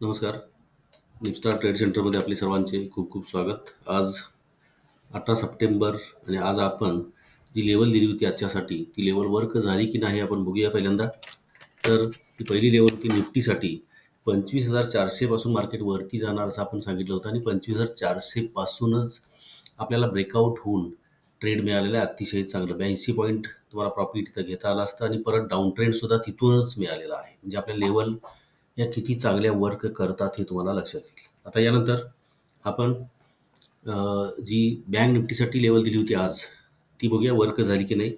नमस्कार. निपस्टार ट्रेड सेंटरमध्ये आपले सर्वांचे खूप खूप स्वागत. आज अठरा सप्टेंबर आणि आज आपण जी लेवल दिली होती आजच्यासाठी ती लेवल वर्क झाली की नाही आपण बघूया पहिल्यांदा. तर ती पहिली लेवल होती निफ्टीसाठी. पंचवीस हजार चारशेपासून मार्केट वरती जाणार असं आपण सांगितलं होतं आणि पंचवीस हजार चारशेपासूनच आपल्याला ब्रेकआउट होऊन ट्रेड मिळालेला आहे. अतिशय चांगलं. ब्याऐंशी पॉईंट तुम्हाला प्रॉफिट इथं घेता आलं असतं आणि परत डाऊन ट्रेंडसुद्धा तिथूनच मिळालेला आहे. म्हणजे आपल्या लेवल या किती चांगल्या वर्क करतात हे तुम्हाला लक्षात येईल. आता यानंतर आपण जी बँक निफ्टीसाठी लेवल दिली होती आज ती बघूया वर्क झाली की नाही.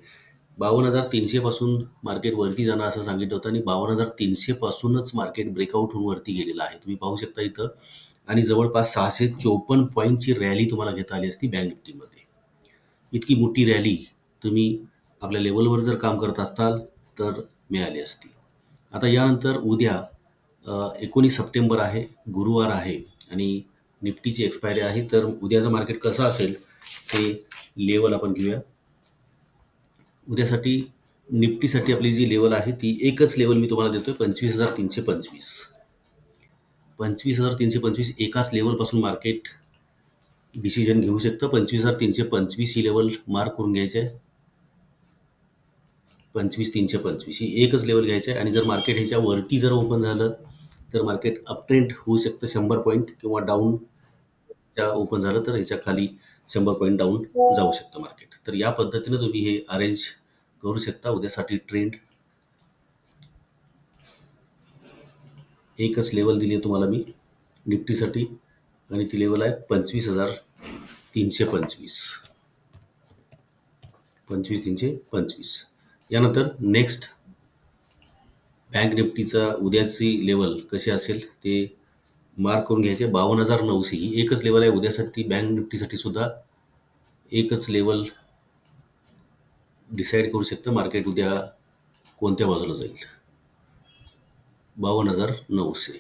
बावन्न हजार तीनशेपासून मार्केट वरती जाणार असं सांगितलं होतं आणि बावन्न हजार तीनशेपासूनच मार्केट ब्रेकआउट होऊन वरती गेलेलं आहे. तुम्ही पाहू शकता इथं. आणि जवळपास सहाशे चोपन्न पॉईंटची रॅली तुम्हाला घेता आली असती बँक निफ्टीमध्ये. इतकी मोठी रॅली तुम्ही आपल्या लेवलवर जर काम करत असताल तर मिळाली असती. आता यानंतर उद्या एकोणीस सप्टेंबर आहे गुरुवार आहे आणि निफ्टीची एक्सपायरी आहे तर उद्याचं मार्केट कसं असेल ते लेवल आपण घेऊया. उद्यासाठी निफ्टीसाठी आपली जी लेवल आहे ती एकच लेवल मी तुम्हाला देतोय पंचवीस हजार तीनशे पंचवीस. पंचवीस हजार तीनशे पंचवीस एकाच लेवलपासून मार्केट डिसिजन घेऊ शकतं. पंचवीस हजार तीनशे पंचवीस ही लेवल मार्क करून घ्यायचं आहे पंचवीस तीनशे पंचवीस ही एकच लेवल घ्यायचं आहे आणि जर मार्केट ह्याच्या वरती जर ओपन झालं तर मार्केट अपट्रेंड होऊ शकतं शंभर पॉईंट किंवा डाऊन च्या ओपन झालं तर ह्याच्या खाली शंभर पॉईंट डाऊन जाऊ शकतं मार्केट तर या पद्धतीनं तुम्ही हे अरेंज करू शकता. उद्यासाठी ट्रेंड एकच लेवल दिली आहे तुम्हाला मी. निफ्टीसाठी आणि ती लेवल आहे पंचवीस हजार तीनशे पंचवीस. पंचवीस तीनशे पंचवीस. यानंतर नेक्स्ट बँक निफ्टीचा उद्याची लेवल कशी असेल ते मार्क करून घ्यायचे. बावन्न हजार नऊशे ही एकच लेवल आहे. उद्यासाठी बँक निफ्टीसाठी सुद्धा एकच लेवल डिसाईड करू शकतं. मार्केट उद्या कोणत्या बाजूला जाईल? बावन्न हजार नऊशे.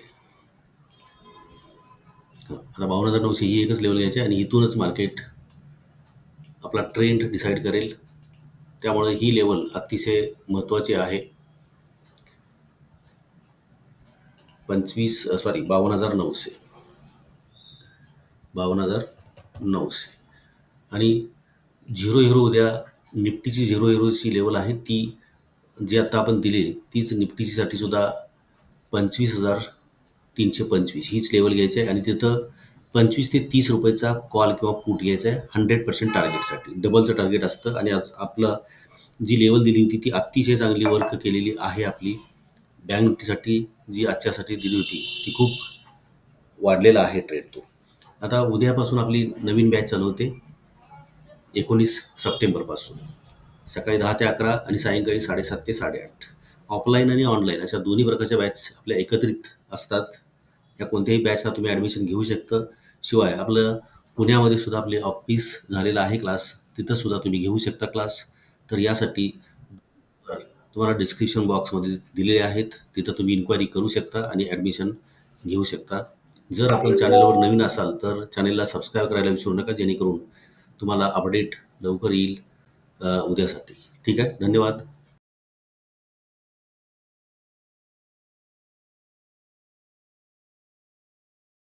आता बावन्न हजार नऊशे ही एकच लेवल घ्यायची आणि इथूनच मार्केट आपला ट्रेंड डिसाईड करेल. त्यामुळे ही लेवल अतिशय महत्त्वाची आहे. पंचवीस सॉरी बावन्न हजार नऊशे. बावन्न हजार नऊशे. आणि झिरो हिरो उद्या निफ्टीची झिरो हिरोची लेवल आहे ती जी आता आपण दिली तीच निफ्टीचीसाठी सुद्धा पंचवीस हजार तीनशे पंचवीस. हीच लेवल घ्यायची आहे आणि तिथं पंचवीस ते तीस रुपयाचा कॉल किंवा पूट घ्यायचा आहे हंड्रेड पर्सेंट टार्गेटसाठी डबलचं टार्गेट असतं आणि आज आपलं जी लेवल दिली होती ती अतिशय चांगली वर्क केलेली आहे आपली. बँक निफ्टीसाठी जी आजच्यासाठी दिली होती ती खूप वाढलेला आहे ट्रेड तो. आता उद्यापासून आपली नवीन बॅच चालू होते एकोणीस सप्टेंबरपासून सकाळी दहा ते अकरा आणि सायंकाळी साडेसात ते साडेआठ. ऑफलाईन आणि ऑनलाईन अशा दोन्ही प्रकारच्या बॅच आपल्या एकत्रित असतात. या कोणत्याही बॅचला तुम्ही ॲडमिशन घेऊ शकता. शिवाय आपलं पुण्यामध्ये सुद्धा आपले ऑफिस झालेलं आहे क्लास तिथंसुद्धा तुम्ही घेऊ शकता क्लास तर यासाठी तुम्हाला डिस्क्रिप्शन बॉक्समध्ये दिलेले आहेत. तिथं तुम्ही इन्क्वायरी करू शकता आणि ॲडमिशन घेऊ शकता. जर आपण चॅनलवर नवीन असाल तर चॅनेलला सबस्क्राईब करायला विसरू नका जेणेकरून तुम्हाला अपडेट लवकर येईल उद्यासाठी. ठीक आहे? धन्यवाद.